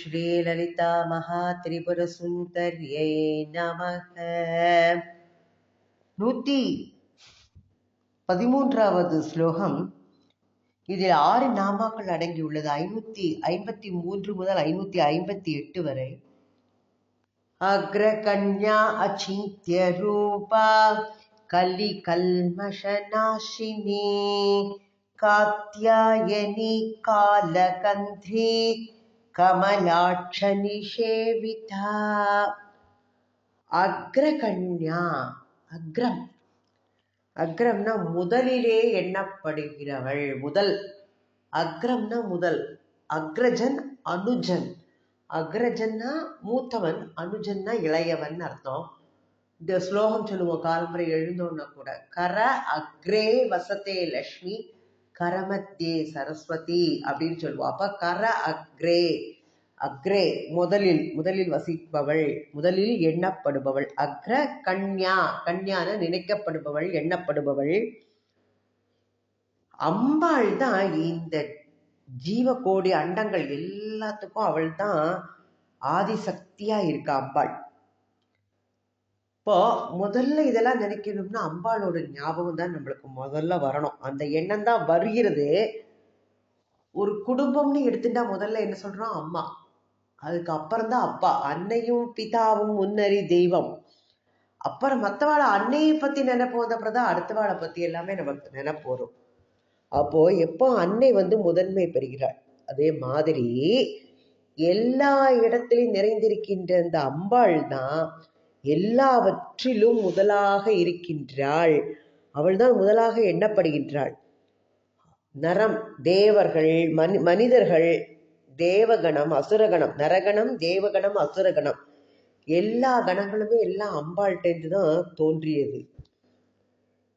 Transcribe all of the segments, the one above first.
ஸ்ரீலலிதாமகாத்ரிபுரசுந்தர்யை நமக. நூற்றி பதிமூன்றாவது ஸ்லோகம். இதில் ஆறு நாமாக்கள் அடங்கியுள்ளது. ஐநூத்தி ஐம்பத்தி மூன்று முதல் ஐநூத்தி ஐம்பத்தி எட்டு வரை. அக்ரகன்யா அச்சித்ய ரூபா கலி கல்மஷநாஷினி காத்தியாயனி காலகந்திரி கமலாட்சநிஷேவிதா. அக்ரகன்யா அக்ரம். அக்ரம்னா முதலிலே எண்ணப்படுகிறவள் முதல். அக்ரம்னா முதல். அக்ரஜன் அனுஜன். அக்ரஜன்னா மூத்தவன் அனுஜன்னா இளையவன் அர்த்தம். இந்த ஸ்லோகம் சொல்லுவோம் காலம்பரை எழுந்தோன்னா கூட. கர அக்ரே வசத்தே லக்ஷ்மி. கரமத்தே சரஸ்வதி அப்படின்னு சொல்லுவோம். அப்ப கர அக்ரே அக்ரே முதலில் முதலில் வசிப்பவள் முதலில் எண்ணப்படுபவள். அக்ர கன்யா கன்யான நினைக்கப்படுபவள் எண்ணப்படுபவள். அம்பாள் தான் இந்த ஜீவ கோடி அண்டங்கள் எல்லாத்துக்கும் அவள் தான் ஆதிசக்தியா இருக்கா அம்பாள். இப்போ முதல்ல இதெல்லாம் நினைக்கணும்னா அம்பாளோட ஞாபகம் தான் நம்மளுக்கு முதல்ல வரணும். அந்த எண்ணம் தான் வருகிறது. ஒரு குடும்பம்னு எடுத்துட்டா முதல்ல என்ன சொல்றோம்? அம்மா. அதுக்கு அப்புறம் தான் அப்பா. அன்னையும் பிதாவும் முன்னறி தெய்வம். அப்புறம் மற்றவாழை அன்னையை பத்தி நினைப்பு வந்தப்பறம் தான் அடுத்த வாழை பத்தி எல்லாமே நமக்கு நினைப்பு வரும் அப்போ எப்போ அன்னை வந்து முதன்மை பெறுகிறாள்? அதே மாதிரி எல்லா இடத்திலும் நிறைந்திருக்கின்ற அந்த அம்பாள் தான் எல்லாவற்றிலும் முதலாக இருக்கின்றாள். அவள் தான் முதலாக எண்ணப்படுகின்றாள். நரம் தேவர்கள் மனி மனிதர்கள் தேவகணம் அசுரகணம். நரகணம் தேவகணம் அசுரகணம். எல்லா கணங்களுமே எல்லாம் அம்பாள்கிட்டேருந்து தான் தோன்றியது.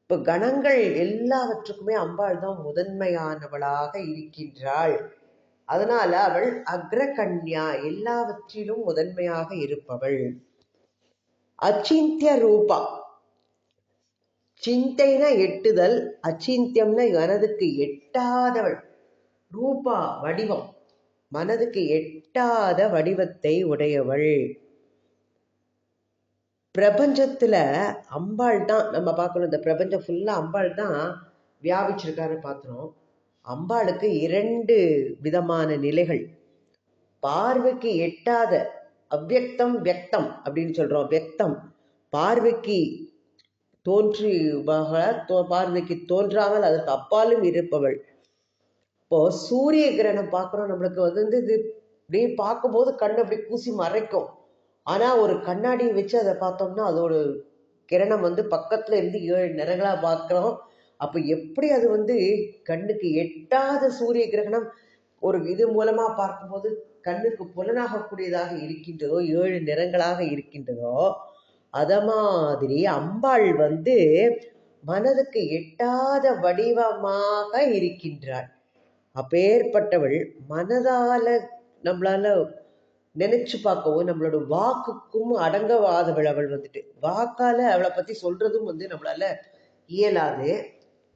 இப்போ கணங்கள் எல்லாவற்றுக்குமே அம்பாள் தான் முதன்மையானவளாக இருக்கின்றாள். அதனால அவள் அக்ரகன்யா எல்லாவற்றிலும் முதன்மையாக இருப்பவள். அச்சிந்திய ரூபா சிந்தைனா எட்டுதல் அச்சிந்தியம்னா மனதுக்கு எட்டாதவள். ரூபா வடிவம் மனதுக்கு எட்டாத வடிவத்தை உடையவள். பிரபஞ்சத்துல அம்பாள் தான் நம்ம பார்க்கணும் இந்த பிரபஞ்சம் ஃபுல்லா அம்பாள் தான் வியாபிச்சிருக்காருன்னு பார்க்குறோம். அம்பாளுக்கு இரண்டு விதமான நிலைகள். பார்வைக்கு எட்டாத அவ்வக்தம் வியக்தம் அப்படின்னு சொல்றோம். வியக்தம். பார்வைக்கு தோன்றி பார்வைக்கு தோன்றாமல் அதற்கு அப்பாலும் இருப்பவள். இப்போ சூரிய கிரகணம் பார்க்குறோம். நம்மளுக்கு வந்து இது அப்படியே பார்க்கும்போது கண் அப்படி கூசி மறைக்கும். ஆனால் ஒரு கண்ணாடியை வச்சு அதை பார்த்தோம்னா அதோட கிரணம் வந்து பக்கத்துல இருந்து ஏழு நிறங்களாக பார்க்குறோம். அப்போ எப்படி அது வந்து கண்ணுக்கு எட்டாத சூரிய கிரகணம் ஒரு இது மூலமாக பார்க்கும்போது கண்ணுக்கு புலனாகக்கூடியதாக இருக்கின்றதோ ஏழு நிறங்களாக இருக்கின்றதோ அத மாதிரி அம்பாள் வந்து மனதுக்கு எட்டாத வடிவமாக இருக்கின்றாள். அப்பேற்பட்டவள் மனதால நம்மளால நினைச்சு பார்க்கவும் நம்மளோட வாக்குக்கும் அடங்கவாதவள் அவள் வந்துட்டு. வாக்கால அவளை பத்தி சொல்றதும் வந்து நம்மளால இயலாது.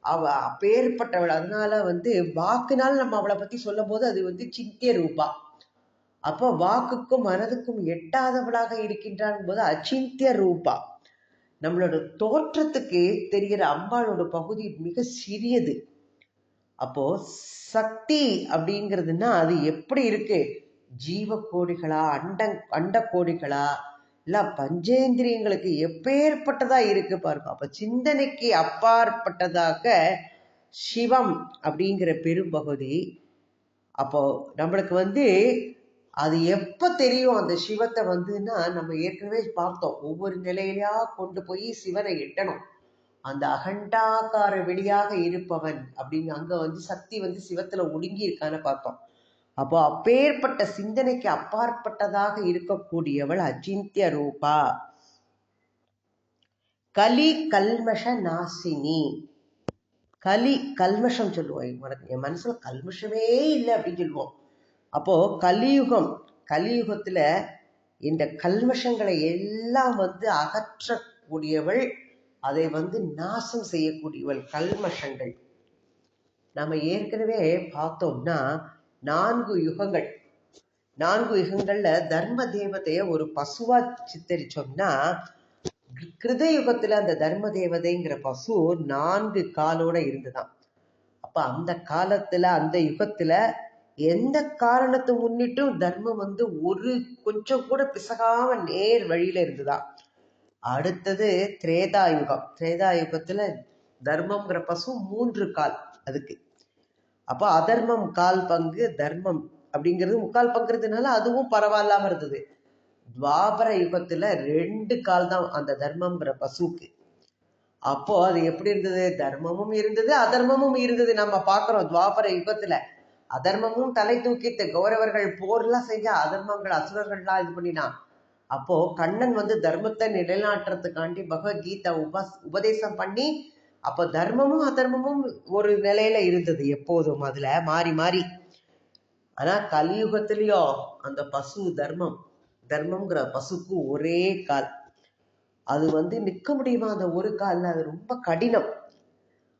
அவ அப்பேற்பட்டவள். அதனால வந்து வாக்குனால நம்ம அவளை பத்தி சொல்லும் போது அது வந்து சித்திய ரூபா. அப்போ வாக்குக்கும் மனதுக்கும் எட்டாதவளாக இருக்கின்றான் போது அச்சிந்திய ரூபா. நம்மளோட தோற்றத்துக்கு தெரிகிற அம்பாளோட பகுதி மிக சிறியது. அப்போ சக்தி அப்படிங்கிறதுனா அது எப்படி இருக்கு? ஜீவ கோடிகளா அண்ட அண்ட கோடிகளா இல்ல பஞ்சேந்திரியங்களுக்கு எப்பேற்பட்டதா இருக்கு பாருங்க. அப்ப சிந்தனைக்கு அப்பாற்பட்டதாக சிவம் அப்படிங்கிற பெரும்பகுதி. அப்போ நம்மளுக்கு வந்து அது எப்ப தெரியும் அந்த சிவத்தை வந்துன்னா நம்ம ஏற்கனவே பார்த்தோம். ஒவ்வொரு நிலையிலயா கொண்டு போய் சிவனை எட்டணும். அந்த அகண்டாக்கார வெளியாக இருப்பவன் அப்படின்னு அங்க வந்து சக்தி வந்து சிவத்துல ஒடுங்கி இருக்கான்னு பார்த்தோம். அப்போ அப்பேற்பட்ட சிந்தனைக்கு அப்பாற்பட்டதாக இருக்கக்கூடியவள் அச்சிந்திய ரூபா. கலி கல்மஷ நாசினி. கலி கல்மஷம் சொல்லுவோம். என் மனசுல கல்மஷமே இல்லை அப்படின்னு சொல்லுவோம். அப்போது கலியுகம் கலியுகத்தில் இந்த கல்மஷங்களை எல்லாம் வந்து அகற்றக்கூடியவள் அதை வந்து நாசம் செய்யக்கூடியவள் கல்மஷங்கள். நம்ம ஏற்கனவே பார்த்தோம்னா நான்கு யுகங்கள். நான்கு யுகங்களில் தர்ம தேவதைய ஒரு பசுவா சித்தரிச்சோம்னா கிருத யுகத்தில் அந்த தர்ம தேவதைங்கிற பசு நான்கு காலோட இருந்துதான். அப்போ அந்த காலத்தில் அந்த யுகத்தில் எந்த காரணத்தை முன்னிட்டும் தர்மம் வந்து ஒரு கொஞ்சம் கூட பிசகாம நேர் வழியில இருந்துதான் அடுத்தது திரேதா யுகம் தர்மம்ங்கிற பசு மூன்று கால் அதுக்கு. அப்போ அதர்மம் கால் பங்கு தர்மம் அப்படிங்கிறது முக்கால் பங்குறதுனால அதுவும் பரவாயில்லாம இருந்தது. துவாபர யுகத்துல ரெண்டு கால் தான் அந்த தர்மம்ங்கிற பசுக்கு அப்போ அது எப்படி இருந்தது? தர்மமும் இருந்தது அதர்மமும் இருந்தது. நம்ம பாக்குறோம் துவாபர யுகத்துல. அதர்மமும் தலை தூக்கித்து கௌரவர்கள் போர்லாம் செஞ்சா அதர்மங்கள் அசுரர்கள்லாம் இது பண்ணினான் அப்போ கண்ணன் வந்து தர்மத்தை நிலைநாட்டுறதுக்காண்டி பகவத்கீதா உப உபதேசம் பண்ணி அப்போ தர்மமும் அதர்மமும் ஒரு நிலையில இருந்தது எப்போதும் அதுல மாறி மாறி. ஆனா கலியுகத்திலயோ அந்த பசு தர்மம் தர்மம்ங்கிற பசுக்கு ஒரே கால். அது வந்து நிற்க முடியுமா? அந்த ஒரு காலில்? அது ரொம்ப கடினம்.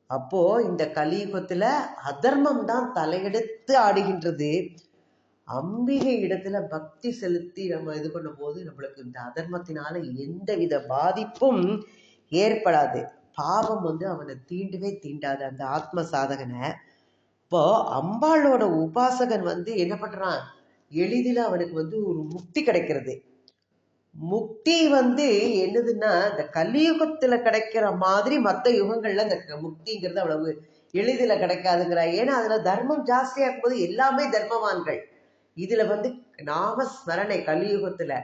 அப்போ இந்த கலியுகத்துல அதர்மம் தான் தலையெடுத்து ஆடுகின்றது. அம்பிகை இடத்துல பக்தி செலுத்தி நம்ம இது பண்ணும்போது நம்மளுக்கு இந்த அதர்மத்தினால எந்தவித பாதிப்பும் ஏற்படாது. பாவம் வந்து அவனை தீண்டவே தீண்டாது அந்த ஆத்ம சாதகனை. இப்போ அம்பாளோட உபாசகன் வந்து என்ன பண்றான்? எளிதில் அவனுக்கு வந்து ஒரு முக்தி கிடைக்கிறது. முக்தி வந்து என்னதுன்னா இந்த கலியுகத்துல கிடைக்கிற மாதிரி மற்ற யுகங்கள்ல இந்த முக்திங்கிறது அவ்வளவு எளிதில கிடைக்காதுங்கிறா. ஏன்னா அதுல தர்மம் ஜாஸ்தியா இருக்கும்போது எல்லாமே தர்மவான்கள். இதுல வந்து நாம ஸ்மரணை கலியுகத்துல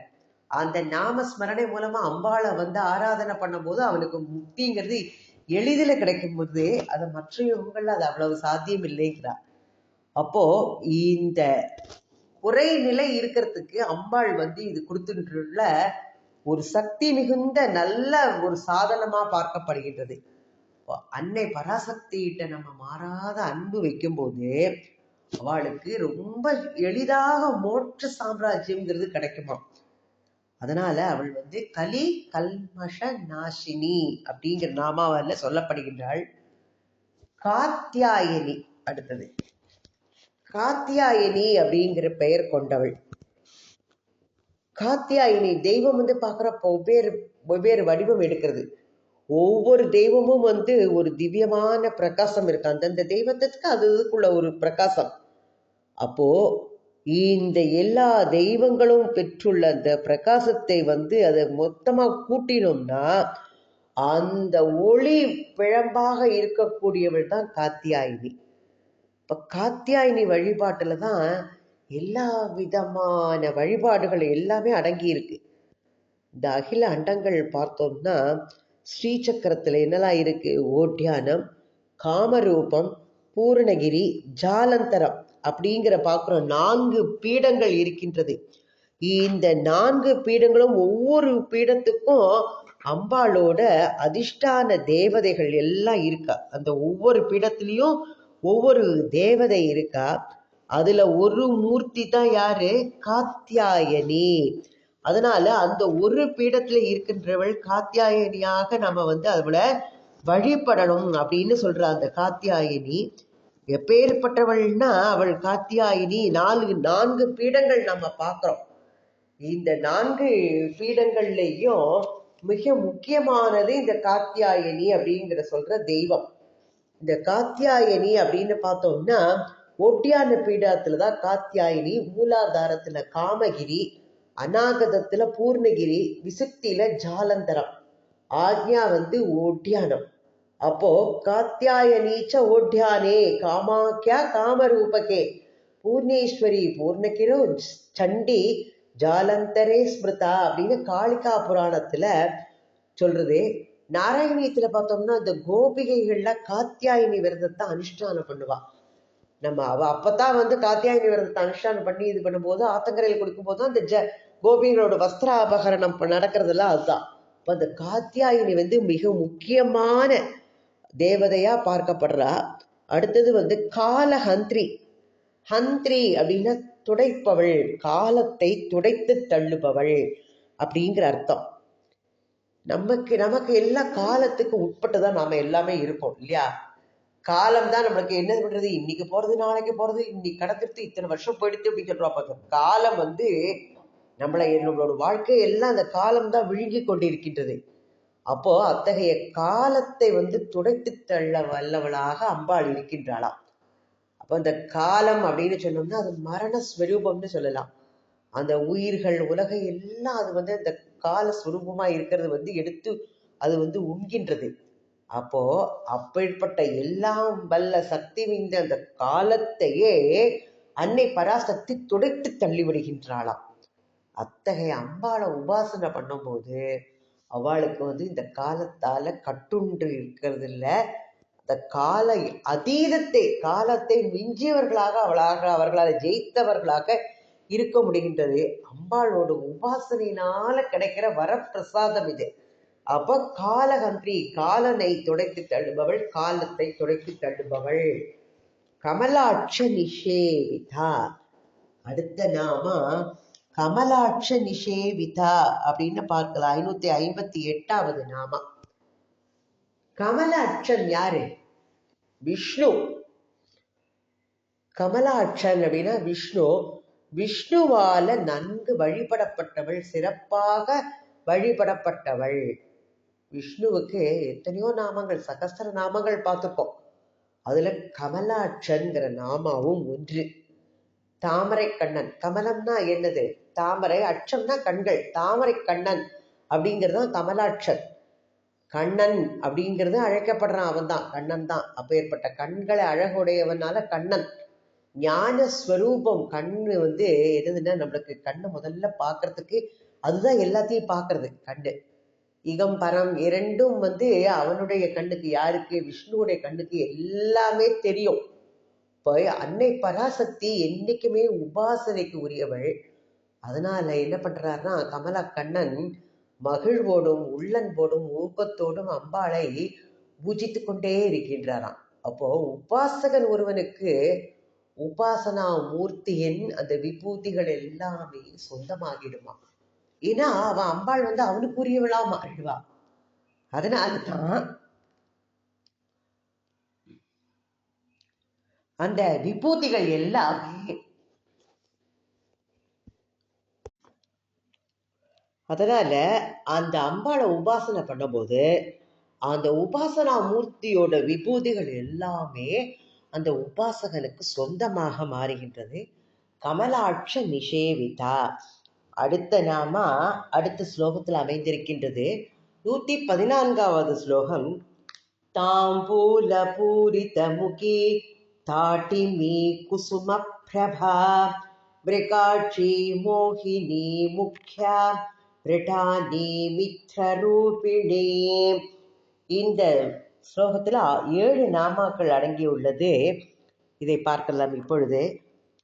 அந்த நாம ஸ்மரணை மூலமா அம்பாளை வந்து ஆராதனை பண்ணும்போது அவனுக்கு முக்திங்கிறது எளிதில் கிடைக்கும் போது அது மற்ற யுகங்கள்ல அது அவ்வளவு சாத்தியம் இல்லைங்கிறா. அப்போ இந்த ஒரே நிலை இருக்கிறதுக்கு அம்பாள் வந்து இது கொடுத்துட்டுள்ள ஒரு சக்தி மிகுந்த நல்ல ஒரு சாதனமா பார்க்கப்படுகின்றது. அன்னை பராசக்திகிட்ட நம்ம மாறாத அன்பு வைக்கும்போது அவளுக்கு ரொம்ப எளிதாக மோட்ச சாம்ராஜ்யம்ங்கிறது கிடைக்குமா? அதனால அவள் வந்து கலி கல்மஷ நாசினி அப்படிங்கிற நாமாவில் சொல்லப்படுகின்றாள். காத்தியாயனி அடுத்தது. காத்தியாயனி அப்படிங்கிற பெயர் கொண்டவள். காத்தியாயினி தெய்வம் வந்து பார்க்குறப்ப வெவ்வேறு வெவ்வேறு வடிவம் எடுக்கிறது. ஒவ்வொரு தெய்வமும் வந்து ஒரு திவ்யமான பிரகாசம் இருக்கு. அந்தந்த தெய்வத்துக்கு அது இதுக்குள்ள ஒரு பிரகாசம். அப்போ இந்த எல்லா தெய்வங்களும் பெற்றுள்ள அந்த பிரகாசத்தை வந்து அதை மொத்தமா கூட்டினோம்னா அந்த ஒளி பிழம்பாக இருக்கக்கூடியவள் தான் காத்தியாயினி. இப்போ காத்தியாயினி வழிபாட்டில் தான் எல்லா விதமான வழிபாடுகள் எல்லாமே அடங்கியிருக்கு இந்த அகில அண்டங்கள் பார்த்தோம்னா ஸ்ரீசக்கரத்தில் என்னெல்லாம் இருக்குது ஓட்டியானம் காமரூபம் பூரணகிரி ஜாலந்தரம் அப்படிங்கிற பார்க்குறோம். நான்கு பீடங்கள் இருக்கின்றது. இந்த நான்கு பீடங்களும் ஒவ்வொரு பீடத்துக்கும் அம்பாளோட அதிஷ்டான தேவதைகள் எல்லாம் இருக்கா? அந்த ஒவ்வொரு பீடத்துலேயும் ஒவ்வொரு தேவதை இருக்கா? அதுல ஒரு மூர்த்தி தான் யாரு? காத்தியாயனி. அதனால அந்த ஒரு பீடத்துல இருக்கின்றவள் காத்தியாயனியாக நம்ம வந்து அவளை வழிபடணும் அப்படின்னு சொல்ற அந்த காத்தியாயனி. எப்பேற்பட்டவள்னா அவள் காத்தியாயினி. நாலு நான்கு பீடங்கள் நம்ம பார்க்குறோம். இந்த நான்கு பீடங்கள்லையும் மிக முக்கியமானது இந்த காத்தியாயினி அப்படிங்கிற சொல்ற தெய்வம். இந்த காத்தியாயனி அப்படின்னு பார்த்தோம்னா ஒட்டியான பீடத்துல தான் காத்தியாயினி மூலாதாரத்துல காமகிரி அநாகதத்துல பூர்ணகிரி விசுக்தியில ஜாலந்தரம். ஆக்ஞா வந்து ஒட்டியானம் அப்போ காத்தியாயனீச்ச ஓட்டியானே காமாக்கியா காமரூபகே. பூர்ணேஸ்வரி பூர்ணகிரோ சண்டி ஜாலந்தரே ஸ்மிருதா அப்படின்னு காளிகா புராணத்துல சொல்றது நாராயணியத்துல பார்த்தோம்னா இந்த கோபிகைகள்ல காத்தியாயினி விரதத்தை அனுஷ்டானம் பண்ணுவா. நம்ம அவ அப்பதான் வந்து காத்தியாயினி விரதத்தை அனுஷ்டானம் பண்ணி இது பண்ணும்போது ஆத்தங்கரையில் கொடுக்கும் போது அந்த ஜ கோபிகளோட வஸ்திர அபகரணம் நடக்கிறதெல்லாம் அதுதான். இப்போ அந்த காத்தியாயினி வந்து மிக முக்கியமான தேவதையா பார்க்கப்படுறா. அடுத்தது வந்து காலஹந்திரி. ஹந்திரி அப்படின்னா துடைப்பவள் காலத்தை துடைத்து தள்ளுபவள் அப்படிங்கிற அர்த்தம். நமக்கு நமக்கு எல்லா காலத்துக்கு உட்பட்டு தான் நாம எல்லாமே இருக்கோம் இல்லையா? காலம் தான் நம்மளுக்கு என்ன பண்றது? இன்னைக்கு போறது நாளைக்கு போறது இன்னைக்கு கடந்துட்டு இத்தனை வருஷம் போயிடுத்து அப்படின்னு சொல்றோம் காலம் வந்து நம்மளை நம்மளோட வாழ்க்கை எல்லாம் அந்த காலம் தான் விழுங்கி கொண்டிருக்கின்றது. அப்போ அத்தகைய காலத்தை வந்து துடைத்து தள்ள வல்லவளாக அம்பாள் இருக்கின்றாளாம் அப்போ அந்த காலம் அப்படின்னு சொன்னோம்னா அது மரண ஸ்வரூபம்னு சொல்லலாம். அந்த உயிர்கள் உலகை எல்லாம் அது வந்து அந்த கால சுரூபமா இருக்கிறது வந்து எடுத்து அது வந்து உண்கின்றது. அப்போ அப்பேற்பட்ட எல்லாம் வல்ல சக்தி மிந்த அந்த காலத்தையே அன்னை பராசக்தி துடைத்து தள்ளி விடுகின்றாளாம். அத்தகைய அம்பாளை உபாசனை பண்ணும்போது அவளுக்கு வந்து இந்த காலத்தால கட்டுண்டு இருக்கிறது இல்லை அந்த கால அதீதத்தை காலத்தை மிஞ்சியவர்களாக அவளாக அவர்களால் ஜெயித்தவர்களாக இருக்க முடிகின்றது. அம்பாளோட உபாசனையினால கிடைக்கிற வரப்பிரசாதம் இது. அப்ப காலகன்றி காலனை துடைத்து தள்ளுபவள் காலத்தை துடைத்து தள்ளுபவள். கமலாட்ச நிஷேவிதா. அடுத்த நாம கமலாட்ச நிஷேவிதா அப்படின்னு பார்க்கலாம். ஐநூத்தி ஐம்பத்தி எட்டாவது நாமா. கமலாட்சன் யாரு? விஷ்ணு. கமலாட்சன் அப்படின்னா விஷ்ணு. விஷ்ணுவால நன்கு வழிபடப்பட்டவள் சிறப்பாக வழிபடப்பட்டவள். விஷ்ணுவுக்கு எத்தனையோ நாமங்கள் சகஸ்திர நாமங்கள் பார்த்துருக்கோம். அதுல கமலாட்சன்கிற நாமாவும் ஒன்று. தாமரை கண்ணன். கமலம்னா என்னது? தாமரை அச்சம்னா கண்கள். தாமரை கண்ணன் அப்படிங்கிறது தான் கமலாட்சன். கண்ணன் அப்படிங்கிறது அழைக்கப்படுறான் அவன் தான் கண்ணன் தான் அப்பேற்பட்ட கண்களை அழகுடையவனால கண்ணன். ஞான ஸ்வரூபம் கண்ணு வந்து என்னதுன்னா நம்மளுக்கு கண்ணை முதல்ல பார்க்கறதுக்கு அதுதான் எல்லாத்தையும் பார்க்கறது கண்ணு. இகம் பரம் இரண்டும் வந்து அவனுடைய கண்ணுக்கு யாருக்கு? விஷ்ணுவுடைய கண்ணுக்கு எல்லாமே தெரியும். இப்போ அன்னை பராசக்தி என்றைக்குமே உபாசனைக்கு உரியவள். அதனால என்ன பண்றாருன்னா கமலா கண்ணன் மகிழ்வோடும் உள்ளன்போடும் ஊக்கத்தோடும் அம்பாளை பூஜித்து கொண்டே இருக்கின்றாராம். அப்போ உபாசகன் ஒருவனுக்கு உபாசனா மூர்த்தியின் அந்த விபூதிகள் எல்லாமே சொந்தமாகிடுமா? ஏன்னா அவன் அம்பாள் வந்து அவனுக்குரியவளா மாறிடுவா. அதனாலதான் அந்த விபூதிகள் எல்லாமே அதனால அந்த அம்பாளை உபாசனை பண்ணும்போது அந்த உபாசனா மூர்த்தியோட விபூதிகள் எல்லாமே அந்த உபாசகனுக்கு சொந்தமாக மாறுகின்றது. கமலாட்ச நிஷேவிதா. அடுத்த நாமா அடுத்த ஸ்லோகத்தில் அமைந்திருக்கின்றது. நூத்தி பதினான்காவது ஸ்லோகம். தாம்பூல பூரித முகி தாட்டிமி குசும பிரபா. மிருகாட்சி மோகினி முக்கியா பிரிட்டானி மித்ரரூபிணி. இந்த ஸ்லோகத்தில் ஏழு நாமாக்கள் அடங்கியுள்ளது இதை பார்க்கலாம் இப்பொழுது.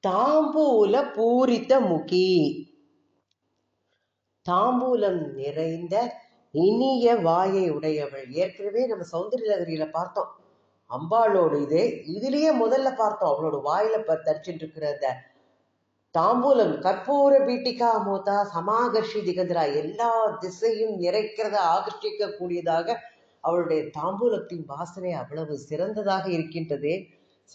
தாம்பூல பூரித்த முகி. தாம்பூலம் நிறைந்த இனிய வாயை உடையவள். ஏற்கனவே நம்ம சௌந்தரிய நகரியில பார்த்தோம். அம்பாளோட இது இதுலயே முதல்ல பார்த்தோம். அவளோட வாயில தரிச்சுட்டு இருக்கிற அந்த தாம்பூலம். கற்பூர பீட்டிகா மூத்தா சமாகர்ஷி திகந்திரா. எல்லா திசையும் நிறைக்கிறத ஆகர்ஷிக்க கூடியதாக அவளுடைய தாம்பூலத்தின் வாசனை அவ்வளவு சிறந்ததாக இருக்கின்றதே.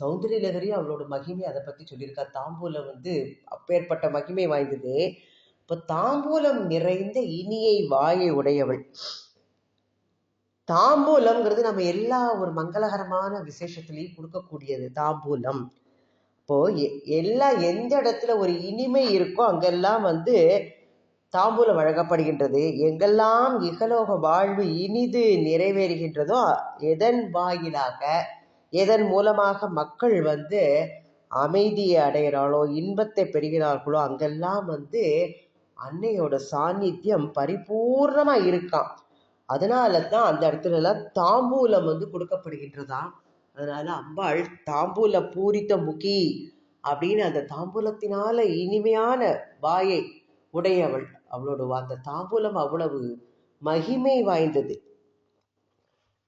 சௌந்தரிய லகரி அவளோட மகிமை அதை பத்தி சொல்லியிருக்கா. தாம்பூலம் வந்து அப்பேற்பட்ட மகிமை வாய்ந்தது. இப்போ தாம்பூலம் நிறைந்த இனியை வாயை உடையவள். தாம்பூலம்ங்கிறது நம்ம எல்லா ஒரு மங்களகரமான விசேஷத்துலையும் கொடுக்கக்கூடியது தாம்பூலம். இப்போ எல்லா எந்த இடத்துல ஒரு இனிமை இருக்கோ அங்கெல்லாம் வந்து தாம்பூலம் வழங்கப்படுகின்றது. எங்கெல்லாம் இகலோக வாழ்வு இனிது நிறைவேறுகின்றதோ எதன் வாயிலாக எதன் மூலமாக மக்கள் வந்து அமைதியை அடைகிறாளோ இன்பத்தை பெறுகிறார்களோ அங்கெல்லாம் வந்து அன்னையோட சாநித்தியம் பரிபூர்ணமா இருக்கான் அதனால தான் அந்த இடத்துல எல்லாம் தாம்பூலம் வந்து கொடுக்கப்படுகின்றதா? அதனால அம்பாள் தாம்பூல பூரித்த முகி அப்படின்னு அந்த தாம்பூலத்தினால இனிமையான வாயை உடையவள். அவளோட அந்த தாம்பூலம் அவ்வளவு மகிமை வாய்ந்தது.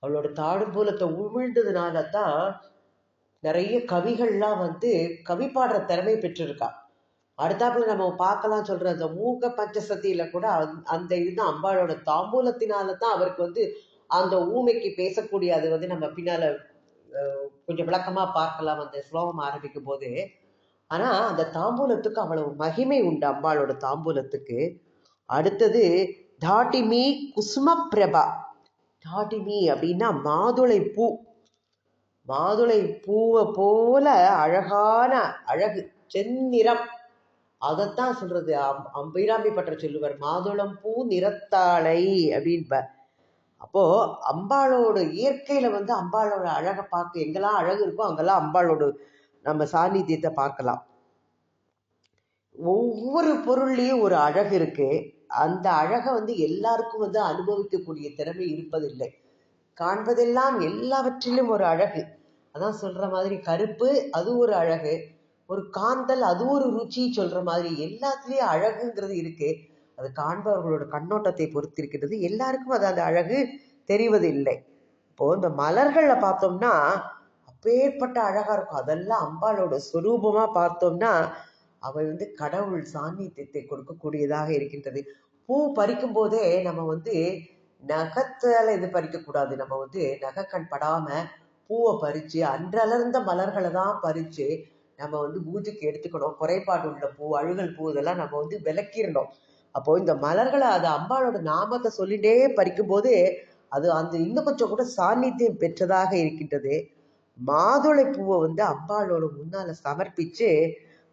அவளோட தாடும்பூலத்தை உமிழ்ந்ததுனால தான் நிறைய கவிகள்லாம் வந்து கவி பாடுற திறமை பெற்றிருக்கா. அடுத்தாப்புல நம்ம பார்க்கலாம் சொல்ற அந்த மூக பஞ்சசத்தியில கூட அந்த இதுதான் அம்பாளோட தாம்பூலத்தினால தான் அவருக்கு வந்து அந்த ஊமைக்கு பேசக்கூடிய அது வந்து நம்ம பின்னால கொஞ்சம் விளக்கமா பார்க்கலாம் அந்த ஸ்லோகம் ஆரம்பிக்கும் போது ஆனா அந்த தாம்பூலத்துக்கு அவ்வளவு மகிமை உண்டு அம்பாளோட தாம்பூலத்துக்கு. அடுத்தது தாட்டிமி குசும பிரபா தாட்டிமி அப்படின்னா மாதுளை பூ மாதுளை பூவை போல அழகான அழகு செந்நிறம். அதைத்தான் சொல்றது. அம்- அம்பிராமி பற்ற சொல்லுவார் மாதுளம் பூ நிறத்தாளை அப்படின்பார் அப்போ அம்பாளோட இயற்கையில வந்து அம்பாளோட அழகை பார்க்க எங்கெல்லாம் அழகு இருக்கோ அங்கெல்லாம் அம்பாளோட நம்ம சாநித்தியத்தை பார்க்கலாம். ஒவ்வொரு பொருள்லையும் ஒரு அழகு இருக்கு அந்த அழகை வந்து எல்லாருக்கும் வந்து அனுபவிக்கக்கூடிய திறமை இருப்பதில்லை. காண்பதெல்லாம் எல்லாவற்றிலும் ஒரு அழகு. அதான் சொல்ற மாதிரி கருப்பு அது ஒரு அழகு. ஒரு காந்தல் அது ஒரு ருச்சி சொல்ற மாதிரி எல்லாத்துலயும் அழகுங்கிறது இருக்கு. அது காண்பவர்களோட கண்ணோட்டத்தை பொறுத்திருக்கிறது எல்லாருக்கும் அது அந்த அழகு தெரிவதில்லை. இப்போ இந்த மலர்களை பார்த்தோம்னா அப்பேற்பட்ட அழகா இருக்கும். அதெல்லாம் அம்பாளோட சுரூபமா பார்த்தோம்னா அவை வந்து கடவுள் சாநித்தியத்தை கொடுக்கக்கூடியதாக இருக்கின்றது. பூ பறிக்கும் போதே நம்ம வந்து நகத்தால இது பறிக்க கூடாது நம்ம வந்து நகைக்கண் படாம பூவை பறிச்சு அன்றலர்ந்த மலர்களை தான் பறிச்சு நம்ம வந்து பூஜைக்கு எடுத்துக்கணும். குறைபாடு உள்ள பூ அழுகல் பூ இதெல்லாம் நம்ம வந்து விளக்கிடணும். அப்போ இந்த மலர்களை அது அம்பாளோட நாமத்தை சொல்லிட்டே பறிக்கும் போது அது அந்த இன்னும் கொஞ்சம் கூட சாநித்தியம் பெற்றதாக இருக்கின்றது. மாதுளை பூவை வந்து அம்பாளோட முன்னால சமர்ப்பிச்சு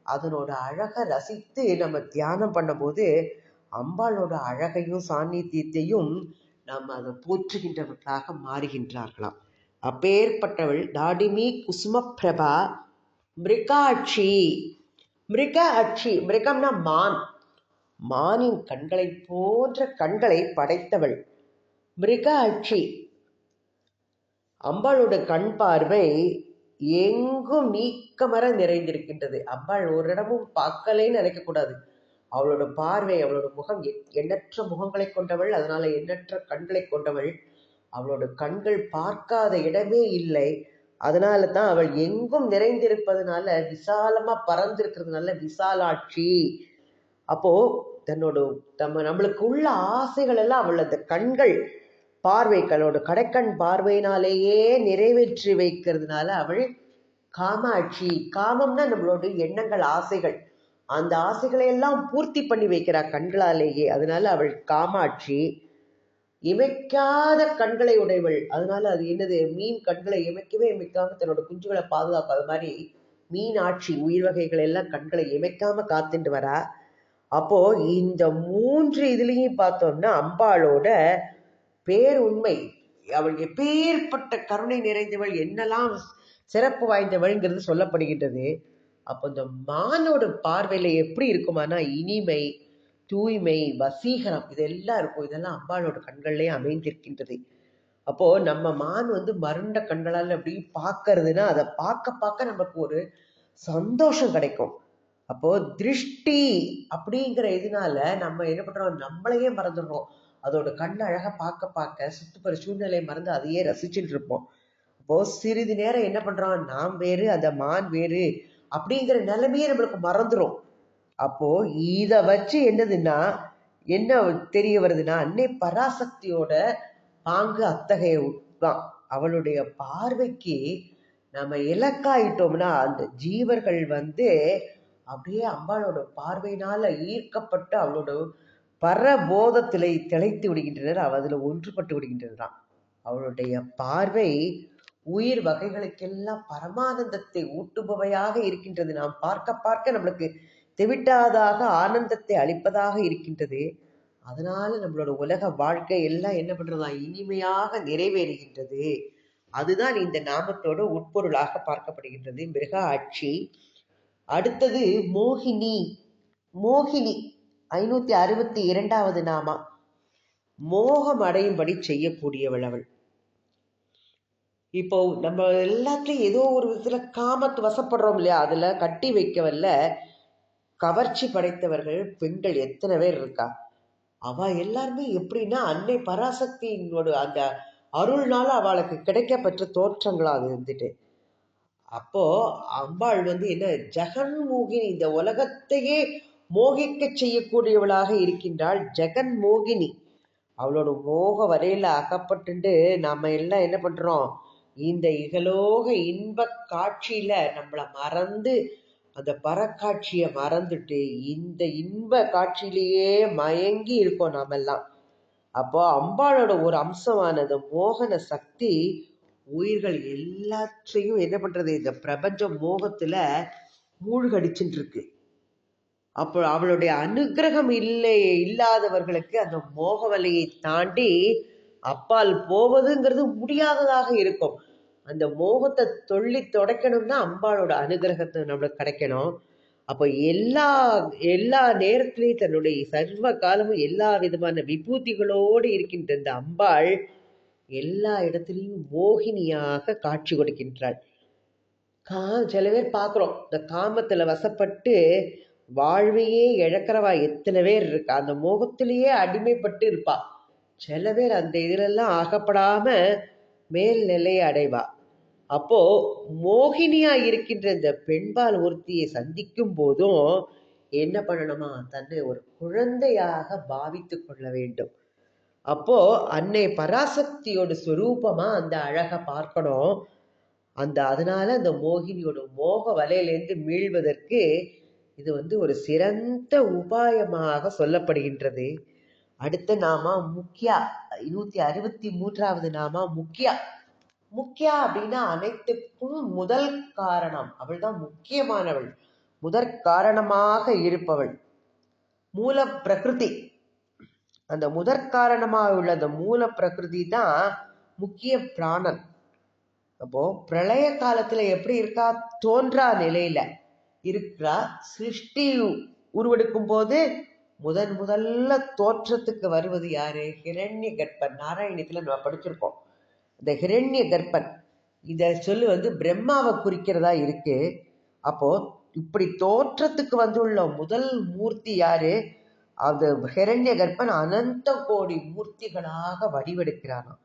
அதனோட அழகை ரசித்து நம்ம தியானம் பண்ணும்போது அம்பாளோட அழகையும் சாநித்தியத்தையும் நம்ம அதை போற்றுகின்றவர்களாக மாறுகின்றார்களாம். அப்பேற்பட்டவள் தாடிமி குசுமப்பிரபா மிருகாட்சி. மிருக அட்சி மிருகம்னா மான். மானின் கண்களை போன்ற கண்களை படைத்தவள் மிருக அட்சி அம்பாளோட கண் பார்வை எங்கும் நீக்கமர நிறைந்திருக்கின்றது. அம்பாள் ஒரு இடமும் பார்க்கலைன்னு நினைக்கக்கூடாது. அவளோட பார்வை அவளோட முகம் எண்ணற்ற முகங்களை கொண்டவள் அதனால எண்ணற்ற கண்களை கொண்டவள். அவளோட கண்கள் பார்க்காத இடமே இல்லை. அதனால தான் அவள் எங்கும் நிறைந்திருப்பதனால விசாலமா பறந்திருக்கிறதுனால விசாலாட்சி. அப்போ தன்னோட நம்ம நம்மளுக்கு உள்ள ஆசைகள் எல்லாம் அவள் அந்த கண்கள் பார்வைகளோட கடைக்கண் பார்வையினாலேயே நிறைவேற்றி வைக்கிறதுனால அவள் காமாட்சி. காமம்னா நம்மளோட எண்ணங்கள் ஆசைகள். அந்த ஆசைகளை எல்லாம் பூர்த்தி பண்ணி வைக்கிறா கண்களாலேயே. அதனால அவள் காமாட்சி. இமைக்காத கண்களை உடையவள். அதனால அது என்னது? மீன் கண்களை இமைக்கவே இமைக்காம தன்னோட குஞ்சுகளை பாதுகாக்காத மாதிரி மீன் ஆட்சி உயிர் வகைகள் எல்லாம் கண்களை இமைக்காம காத்துட்டு வரா. அப்போ இந்த மூன்று இதுலயும் பார்த்தோம்னா அம்பாளோட பேருண்மை அவள் எப்பேற்பட்ட கருணை நிறைந்தவள் என்னெல்லாம் சிறப்பு வாய்ந்தவள்ங்கிறது சொல்லப்படுகின்றது. அப்போ இந்த மானோட பார்வையில எப்படி இருக்குமானா இனிமை தூய்மை வசீகரம் இதெல்லாம் இருக்கும். இதெல்லாம் அம்பாளோட கண்கள்லேயே அமைந்திருக்கின்றது. அப்போ நம்ம மான் வந்து மருண்ட கண்களால் அப்படி பார்க்கறதுன்னா அதை பார்க்க பார்க்க நமக்கு ஒரு சந்தோஷம் கிடைக்கும். அப்போ திருஷ்டி அப்படிங்கிற இதனால நம்ம என்ன பண்றோம்? நம்மளையே மறந்துடுறோம். அதோட கண் அழகா பார்க்க பார்க்க சுற்றுப்புற சூழ்நிலையை மறந்து அதையே ரசிச்சுட்டு இருப்போம். அப்போ சிறிது நேரம் என்ன பண்றோம்? நாம் வேறு அந்த மான் வேறு அப்படிங்கிற நிலைமையே நம்மளுக்கு மறந்துடும் அப்போ இதை வச்சு என்னதுன்னா என்ன தெரிய வருதுன்னா அன்னை பராசக்தியோட பாங்கு அத்தகைய தான். அவளுடைய பார்வைக்கு நம்ம இலக்காயிட்டோம்னா அந்த ஜீவர்கள் வந்து அப்படியே அம்பாளோட பார்வையினால ஈர்க்கப்பட்டு அவளோட பரபோதத்திலே திளைத்து விடுகின்றனர். அவ அதுல ஒன்றுபட்டு விடுகின்றதுதான். அவளுடைய பார்வை உயிர் வகைகளுக்கெல்லாம் பரமானந்தத்தை ஊட்டுபவையாக இருக்கின்றது. நாம் பார்க்க பார்க்க நம்மளுக்கு தெவிட்டாதாக ஆனந்தத்தை அளிப்பதாக இருக்கின்றது. அதனால நம்மளோட உலக வாழ்க்கை எல்லாம் என்ன பண்றதா? இனிமையாக நிறைவேறுகின்றது. அதுதான் இந்த நாமத்தோட உட்பொருளாக பார்க்கப்படுகின்றது. மிருக ஆட்சி அடுத்தது மோகினி. மோகினி. ஐநூத்தி அறுபத்தி இரண்டாவது நாமா. மோகம் அடையும்படி செய்யக்கூடியவள் அவள். இப்போ நம்ம எல்லாத்துலயும் ஏதோ ஒரு விதத்துல காமத்து வசப்படுறோம் இல்லையா? அதுல கட்டி வைக்கவல்ல கவர்ச்சி படைத்தவர்கள் பெண்கள் எத்தனை பேர் இருக்கா? அவ எல்லாருமே எப்படின்னா அன்னை பராசக்தியினோட அந்த அருள்னால அவளுக்கு கிடைக்கப்பெற்ற தோற்றங்களா அது இருந்துட்டு. அப்போ அம்பாள் வந்து என்ன ஜெகன்மோகினி இந்த உலகத்தையே மோகிக்க செய்யக்கூடியவளாக இருக்கின்றாள் ஜெகன் மோகினி அவளோட மோக வரையில அகப்பட்டுண்டு நாம எல்லாம் என்ன பண்றோம்? இந்த இகலோக இன்ப காட்சியில நம்மள மறந்து அந்த பறக்காட்சியை மறந்துட்டு இந்த இன்ப காட்சியிலேயே மயங்கி இருக்கோம் நாமெல்லாம். அப்போ அம்பாளோட ஒரு அம்சமானது மோகன சக்தி உயிர்கள் எல்லாத்தையும் என்ன பண்றது? இந்த பிரபஞ்ச மோகத்துல மூழ்கடிச்சுட்டு இருக்கு அப்போ அவளுடைய அனுகிரகம் இல்லை இல்லாதவர்களுக்கு அந்த மோக வலையை தாண்டி அப்பால் போவதுங்கிறது முடியாததாக இருக்கும். அந்த மோகத்தை தொல்லி தொடக்கணும்னா அம்பாளோட அனுகிரகத்தை நம்மளுக்கு கிடைக்கணும். அப்போ எல்லா எல்லா நேரத்திலையும் தன்னுடைய சர்வ காலமும் எல்லா விதமான விபூதிகளோடு இருக்கின்ற இந்த அம்பாள் எல்லா இடத்துலையும் மோகினியாக காட்சி கொடுக்கின்றாள். கா சில பேர் பார்க்குறோம். இந்த காமத்தில் வசப்பட்டு வாழ்வையே இழக்கிறவா? எத்தனை பேர் இருக்கா? அந்த மோகத்திலேயே அடிமைப்பட்டு இருப்பா. சில பேர் அந்த இதிலெல்லாம் ஆகப்படாம மேல் நிலையை அடைவா. அப்போ மோகினியா இருக்கின்ற இந்த பெண்பால் ஒருத்தியை சந்திக்கும் போதும் என்ன பண்ணணுமா? தன்னை ஒரு குழந்தையாக பாவித்து கொள்ள வேண்டும். அப்போ அன்னை பராசக்தியோட சுரூபமா அந்த அழகை பார்க்கணும். அந்த அதனால அந்த மோகினியோட மோக வலையிலேருந்து மீள்வதற்கு இது வந்து ஒரு சிறந்த உபாயமாக சொல்லப்படுகின்றது. அடுத்த நாமா முக்கியா நூத்தி அறுபத்தி மூன்றாவது நாமா முக்கியா. முக்கியா அப்படின்னா அனைத்துக்கும் முதல் காரணம். அவள் தான் முக்கியமானவள். முதற் காரணமாக இருப்பவள். மூல பிரகிருதி. அந்த முதற் காரணமாக உள்ள அந்த மூல பிரகிருதி தான் முக்கிய பிராணன். அப்போ பிரளய காலத்துல எப்படி இருக்கா? தோன்றா நிலையில. இருக்கிறா சிருஷ்டி உருவெடுக்கும் போது முதன் முதல்ல தோற்றத்துக்கு வருவது யாரு? ஹிரண்ய கர்ப்பன் நாராயணத்துல நம்ம படிச்சிருக்கோம். இந்த ஹிரண்ய கர்ப்பன் இத சொல்லு வந்து பிரம்மாவை குறிக்கிறதா இருக்கு. அப்போ இப்படி தோற்றத்துக்கு வந்துள்ள முதல் மூர்த்தி யாரு? அந்த ஹிரண்ய கர்ப்பன் அனந்த கோடி மூர்த்திகளாக வடிவெடுக்கிறானாம்.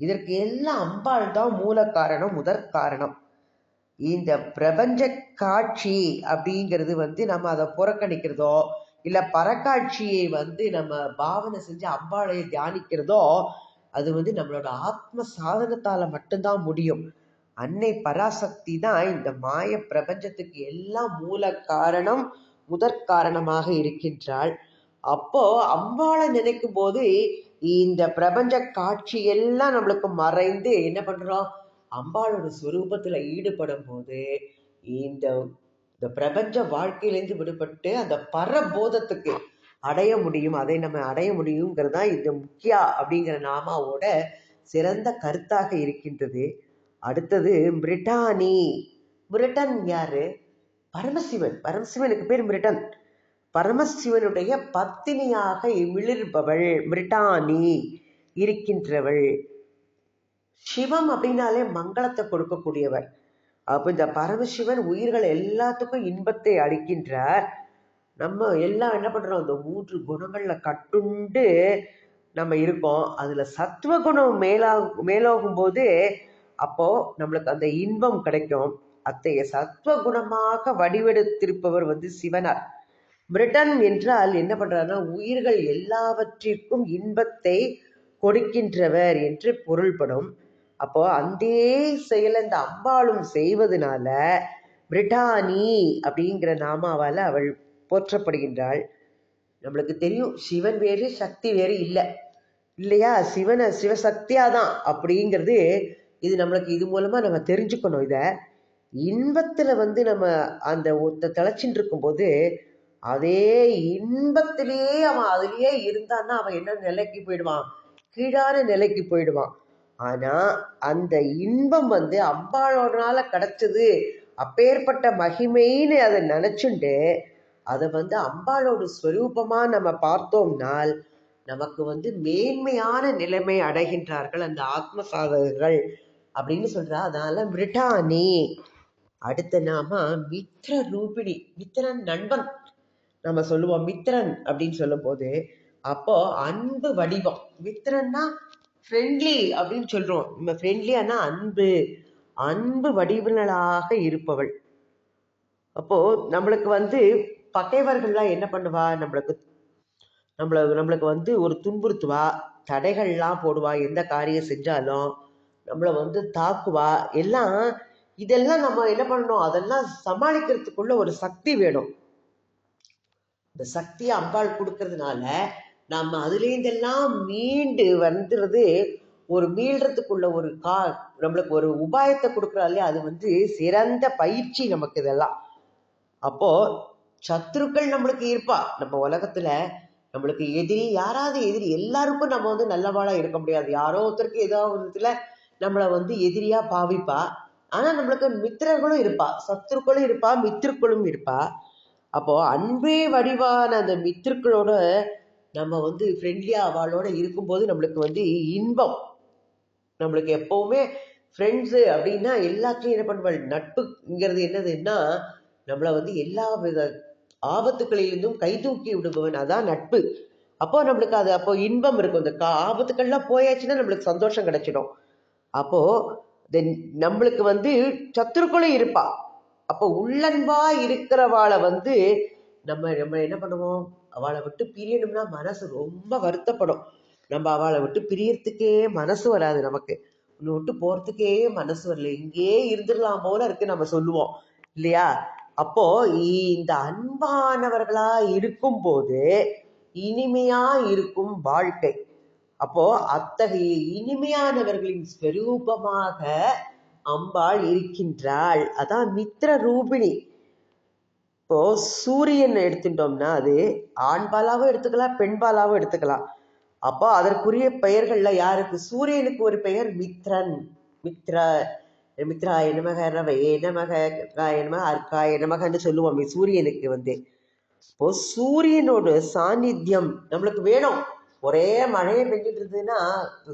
இதற்கு எல்லாம் அம்பாள் தான் மூல காரணம் முதற் காரணம் இந்த பிரபஞ்ச காட்சி அப்படிங்கிறது வந்து நம்ம அதை புறக்கணிக்கிறதோ இல்லை பறக்காட்சியை வந்து நம்ம பாவனை செஞ்சு அம்பாளை தியானிக்கிறதோ அது வந்து நம்மளோட ஆத்ம சாதனத்தால் மட்டும்தான் முடியும். அன்னை பராசக்தி தான் இந்த மாய பிரபஞ்சத்துக்கு எல்லாம் மூல காரணம் முதற் காரணமாக இருக்கின்றாள். அப்போ அம்பாளை நினைக்கும் போது இந்த பிரபஞ்ச காட்சி எல்லாம் நம்மளுக்கு மறைந்து என்ன பண்றோம்? அம்பாளோட சுரூபத்தில் ஈடுபடும் போது இந்த இந்த பிரபஞ்ச வாழ்க்கையிலேருந்து விடுபட்டு அந்த பரபோதத்துக்கு அடைய முடியும் அதை நம்ம அடைய முடியுங்கிறது தான் இந்த முக்கியா அப்படிங்கிற நாமாவோட சிறந்த கருத்தாக இருக்கின்றது. அடுத்தது பிரிட்டானி மிரிட்டன் யாரு? பரமசிவன். பரமசிவனுக்கு பேர் மிரிட்டன். பரமசிவனுடைய பத்தினியாக மிளிர்பவள் மிரிட்டானி இருக்கின்றவள். சிவம் அப்படின்னாலே மங்களத்தை கொடுக்கக்கூடியவர். அப்போ இந்த பரமசிவன் உயிர்கள் எல்லாத்துக்கும் இன்பத்தை அளிக்கின்றார். நம்ம எல்லாம் என்ன பண்றோம்? அந்த மூன்று குணங்கள்ல கட்டுண்டு நம்ம இருக்கோம். அதுல சத்துவ குணம் மேலாக மேலோகும் போது அப்போ நம்மளுக்கு அந்த இன்பம் கிடைக்கும். அத்தகைய சத்துவ குணமாக வடிவெடுத்திருப்பவர் வந்து சிவனார். பிரிட்டன் என்றால் என்ன பண்றாருன்னா உயிர்கள் எல்லாவற்றிற்கும் இன்பத்தை கொடுக்கின்றவர் என்று பொருள்படும். அப்போ அந்த செயலை இந்த அம்பாளும் செய்வதனால பிரிட்டானி அப்படிங்கிற நாமாவால் அவள் போற்றப்படுகின்றாள். நம்மளுக்கு தெரியும் சிவன் வேறு சக்தி வேறு இல்லை. இல்லையா? சிவனை சிவசக்தியா தான் அப்படிங்கிறது இது நம்மளுக்கு இது மூலமா நம்ம தெரிஞ்சுக்கணும் இதை. இன்பத்தில் வந்து நம்ம அந்த ஒத்த திளைச்சின்னு இருக்கும்போது அதே இன்பத்திலேயே அவன் அதுலேயே இருந்தான்னா அவன் என்ன நிலைக்கு போயிடுவான்? கீழான நிலைக்கு போயிடுவான். ஆனா அந்த இன்பம் வந்து அம்பாளோனால கிடைச்சது. அப்பேற்பட்ட மகிமைன்னு அதை நினைச்சுண்டு அதை வந்து அம்பாளோட ஸ்வரூபமா நம்ம பார்த்தோம்னால் நமக்கு வந்து மேன்மையான நிலைமை அடைகின்றார்கள் அந்த ஆத்ம சாதகர்கள் அப்படின்னு சொல்றா. அதனால மிரிட்டானி அடுத்த நாம மித்ர ரூபிணி மித்திரன் நண்பன். நம்ம சொல்லுவோம் மித்திரன் அப்படின்னு சொல்லும் போது அப்போ அன்பு வடிவம். மித்திரன்னா ஃப்ரெண்ட்லி அப்படின்னு சொல்கிறோம் நம்ம ஃப்ரெண்ட்லியானா அன்பு அன்பு வடிவங்களாக இருப்பவள். அப்போது நம்மளுக்கு வந்து பகைவர்கள்லாம் என்ன பண்ணுவா? நம்மளுக்கு நம்மள நம்மளுக்கு வந்து ஒரு துன்புறுத்துவா தடைகள்லாம் போடுவா எந்த காரியம் செஞ்சாலும் நம்மளை வந்து தாக்குவா எல்லாம் இதெல்லாம் நம்ம என்ன பண்ணணும்? அதெல்லாம் சமாளிக்கிறதுக்குள்ள ஒரு சக்தி வேணும். இந்த சக்தியை அம்பாள் கொடுக்கறதுனால நம்ம அதுலேருந்தெல்லாம் மீண்டு வந்துடுறது ஒரு மீள்றதுக்குள்ள ஒரு கா நம்மளுக்கு ஒரு உபாயத்தை கொடுக்குறாலே அது வந்து சிறந்த பயிற்சி நமக்கு இதெல்லாம். அப்போது சத்துருக்கள் நம்மளுக்கு இருப்பா. நம்ம உலகத்தில் நம்மளுக்கு எதிரி யாராவது எதிரி எல்லாருக்கும் நம்ம வந்து நல்லவாளாக இருக்க முடியாது. யாரோ ஒருத்தருக்கு ஏதோ ஒரு நம்மளை வந்து எதிரியாக பாவிப்பா. ஆனால் நம்மளுக்கு மித்திரர்களும் இருப்பா. சத்துருக்களும் இருப்பா மித்திருக்களும் இருப்பா. அப்போது அன்பே வடிவான அந்த மித்திருக்களோட நம்ம வந்து ஃப்ரெண்ட்லியாக அவளோட இருக்கும்போது நம்மளுக்கு வந்து இன்பம். நம்மளுக்கு எப்போவுமே ஃப்ரெண்ட்ஸு அப்படின்னா எல்லாத்தையும் என்ன பண்ணுவாள்? நட்புங்கிறது என்னதுன்னா நம்மளை வந்து எல்லா வித ஆபத்துக்களிலிருந்தும் கை தூக்கி விடுபவன். அதான் நட்பு. அப்போ நம்மளுக்கு அது அப்போ இன்பம் இருக்கும். இந்த கா ஆபத்துக்கள்லாம் போயாச்சுன்னா நம்மளுக்கு சந்தோஷம் கிடைச்சிடும். அப்போ தென் நம்மளுக்கு வந்து சத்துருக்களும் இருப்பா. அப்போ உள்ளன்பா இருக்கிறவாளை வந்து நம்ம நம்ம என்ன பண்ணுவோம்? அவளை விட்டு பிரியணும்னா மனசு ரொம்ப வருத்தப்படும். நம்ம அவளை விட்டு பிரியறதுக்கே மனசு வராது நமக்கு. உன்னை விட்டு போறதுக்கே மனசு வரல. இங்கேயே இருந்துடலாம் போல இருக்கு நம்ம சொல்லுவோம். இல்லையா? அப்போ இந்த அன்பானவர்களா இருக்கும்போது இனிமையா இருக்கும் வாழ்க்கை. அப்போ அத்தகைய இனிமையானவர்களின் ஸ்வரூபமாக அம்பாள் இருக்கின்றாள். அதான் மித்திர ரூபிணி இப்போ சூரியன் எடுத்துட்டோம்னா அது ஆண்பாலாவும் எடுத்துக்கலாம் பெண்பாலாவும் எடுத்துக்கலாம். அப்போ அதற்குரிய பெயர்கள்ல யாருக்கு? சூரியனுக்கு ஒரு பெயர் மித்ரன். மித்ர மித்ராய நமக ரவையே நமக காய நமக அர்க்காய நமகன்னு சொல்லுவோம் சூரியனுக்கு வந்து. இப்போ சூரியனோட சாநித்தியம் நம்மளுக்கு வேணும். ஒரே மழையை பெஞ்சிட்டு இருந்ததுன்னா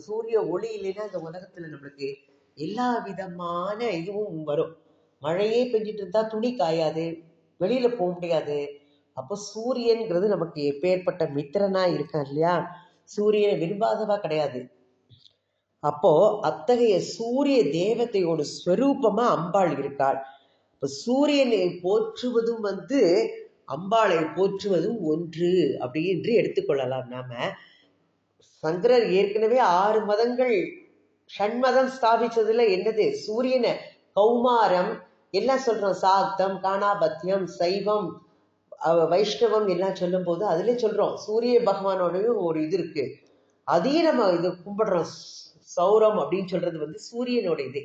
சூரிய ஒளி இல்லைன்னா இந்த உலகத்துல நம்மளுக்கு எல்லா விதமான இதுவும் வரும். மழையே பெஞ்சிட்டு இருந்தா துணி காயாது. வெளியில போக முடியாது. அப்போ சூரியன்கிறது நமக்கு எப்பேற்பட்ட மித்திரனா இருக்கான் இல்லையா? சூரியனை விரும்பாதவா கிடையாது. அப்போ அத்தகைய சூரிய தேவத்தையோட ஸ்வரூபமா அம்பாள் இருக்காள். இப்ப சூரியனை போற்றுவதும் வந்து அம்பாளை போற்றுவதும் ஒன்று அப்படி என்று எடுத்துக்கொள்ளலாம் நாம. சங்கரர் ஏற்கனவே ஆறு மதங்கள் ஷண்மதம் ஸ்தாபிச்சதுல என்னது? சூரியனை கௌமாரம் எல்லாம் சொல்றோம்? சாக்தம் காணாபத்தியம் சைவம் வைஷ்ணவம் எல்லாம் சொல்லும் போது அதுல சொல்றோம். சூரிய பகவானோடய ஒரு இது இருக்கு. அதையும் நம்ம இது கும்பிடுறோம். சௌரம் அப்படின்னு சொல்றது வந்து சூரியனோட இது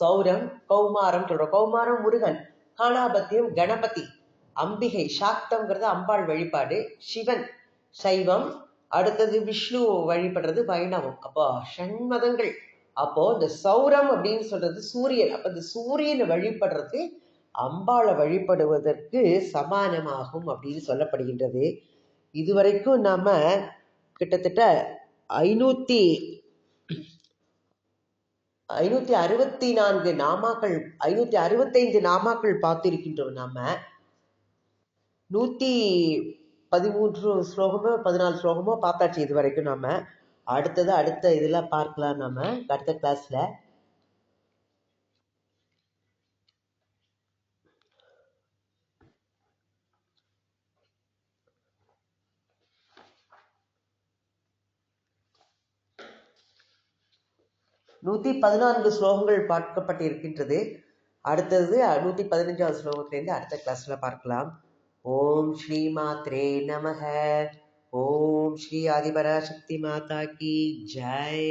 சௌரம் கௌமாரம் சொல்றோம். கௌமாரம் முருகன் காணாபத்தியம் கணபதி அம்பிகை சாக்தம்ங்கிறது அம்பாள் வழிபாடு சிவன் சைவம் அடுத்தது விஷ்ணு வழிபடுறது வைணவம். அப்போ ஷண்மதங்கள். அப்போ இந்த சௌரம் அப்படின்னு சொல்றது சூரியன். அப்ப இந்த சூரியனை வழிபடுறது அம்பாளை வழிபடுவதற்கு சமானமாகும் அப்படின்னு சொல்லப்படுகின்றது. இதுவரைக்கும் நாம கிட்டத்தட்ட ஐநூத்தி ஐநூத்தி அறுபத்தி நான்கு நாமாக்கள் ஐநூத்தி அறுபத்தைந்து நாமாக்கள் பார்த்திருக்கின்றோம் நாம. நூத்தி பதிமூன்று ஸ்லோகமோ பதினாலு ஸ்லோகமோ பார்த்தாச்சு இது வரைக்கும் நாம. அடுத்தது அடுத்த இதுல பார்க்கலாம் நம்ம அடுத்த கிளாஸ்ல நூத்தி பதினான்கு ஸ்லோகங்கள் பார்க்கப்பட்டிருக்கின்றது. அடுத்தது நூத்தி பதினஞ்சாவது ஸ்லோகத்திலேருந்து அடுத்த கிளாஸ்ல பார்க்கலாம். ஓம் ஸ்ரீ மாத்ரே நமக. ஓம் ஸ்ரீ ஆதிபராசக்தி மாதா கி ஜெய்